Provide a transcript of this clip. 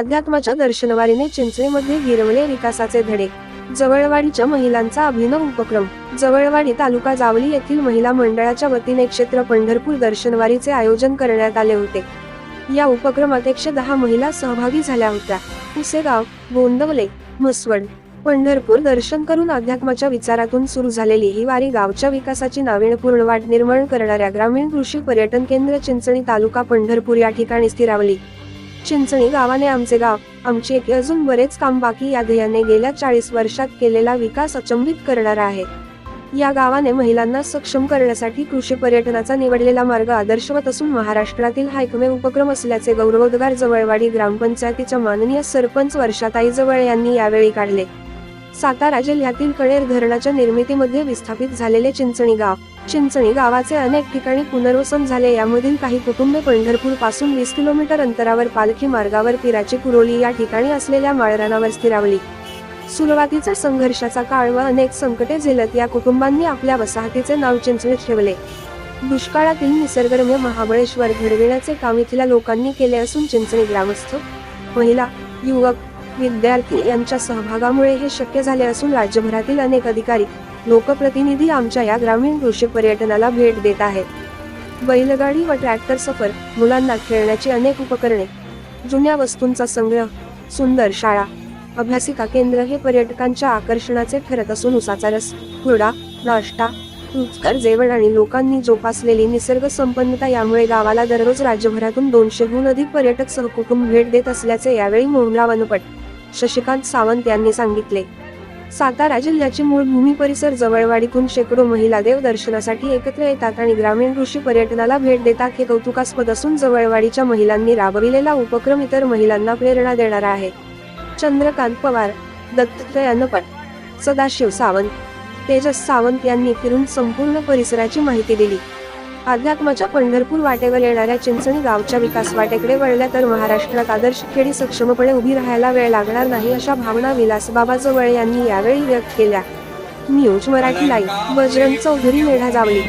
अध्यात्माच्या दर्शनवारीने चिंचणीमध्ये गिरवले विकासाचे धडे. जवळवाडीच्या महिलांचा अभिनव उपक्रम. जवळवाडी तालुका जावली येथील महिला मंडळाच्या वतीने क्षेत्र पंढरपूर दर्शनवारीचे आयोजन करण्यात आले होते. या उपक्रमात एकशे दहा महिला सहभागी झाल्या होत्या. पुसेगाव गोंदवले म्हसवड पंढरपूर दर्शन करून अध्यात्माच्या विचारातून सुरू झालेली ही वारी गावच्या विकासाची नाविन्यपूर्ण वाट निर्माण करणाऱ्या ग्रामीण कृषी पर्यटन केंद्र चिंचणी तालुका पंढरपूर या ठिकाणी स्थिरावली. चिंचणी गावाने आमचे गाव. आमचे एक अजून बरेच काम बाकी या ध्येयाने गेल्या चाळीस वर्षात केलेला विकास अचंबित करणारा आहे. या गावाने महिलांना सक्षम करण्यासाठी कृषी पर्यटनाचा निवडलेला मार्ग आदर्शवत असून महाराष्ट्रातील हा एकमेव उपक्रम असल्याचे गौरवोद्गार जवळवाडी ग्रामपंचायतीच्या माननीय सरपंच वर्षाताई जवळ यांनी यावेळी काढले. सातारा जिल्ह्यातील कणेर धरणाच्या निर्मितीमध्ये विस्थापित झालेले चिंचणी गाव चिंचणी गावाचे अनेक ठिकाणी पुनर्वसन झाले. यामधील काही कुटुंबे पंढरपूरपासून वीस किलोमीटर अंतरावर पालखी मार्गावर पिराची कुरोली या ठिकाणी असलेल्या माळरानावर स्थिरावली. सुरुवातीचा संघर्षाचा काळ व अनेक संकटे झेलत या कुटुंबांनी आपल्या वसाहतीचे नाव चिंचणीत ठेवले. दुष्काळातील निसर्गरम्य महाबळेश्वर घडविण्याचे काम इथल्या लोकांनी केले असून चिंचणी ग्रामस्थ महिला युवक विद्यार्थी यांच्या सहभागामुळे हे शक्य झाले असून राज्यभरातील अनेक अधिकारी लोकप्रतिनिधी आमच्या या ग्रामीण कृषी पर्यटनाला भेट देत आहेत. बैलगाडी व ट्रॅक्टर सफर मुलांना खेळण्याची अनेक उपकरणे जुन्या वस्तूंचा संग्रह सुंदर शाळा अभ्यासिका केंद्र हे पर्यटकांच्या आकर्षणाचे ठरत असून उसाचा रस हुरडा नाश्ता रुचकर जेवण आणि लोकांनी जोपासलेली निसर्ग संपन्नता यामुळे गावाला दररोज राज्यभरातून दोनशेहून अधिक पर्यटक सहकुटुंब भेट देत असल्याचे यावेळी मोहनला वनपट शशिकांत सावंत यांनी सांगितले. सातारा जिल्ह्याची मूळ भूमी परिसर जवळवाडीतून शेकडो महिला देव दर्शनासाठी एकत्र येतात आणि ग्रामीण कृषी पर्यटनाला भेट देतात हे कौतुकास्पद असून जवळवाडीच्या महिलांनी राबविलेला उपक्रम इतर महिलांना प्रेरणा देणारा आहे. चंद्रकांत पवार दत्तात्रय अनपट सदाशिव सावंत तेजस सावंत यांनी फिरून संपूर्ण परिसराची माहिती दिली. अध्यात्माच्या पंढरपूर वाटेवर येणाऱ्या चिंचणी गावच्या विकास वाटेकडे वळल्या तर महाराष्ट्रात आदर्श खेडी सक्षमपणे उभी राहायला वेळ लागणार नाही अशा भावना विलासबाबा जवळ यांनी यावेळी व्यक्त केल्या. News Marathi live. Bajrang Chaudhari Medha Jawali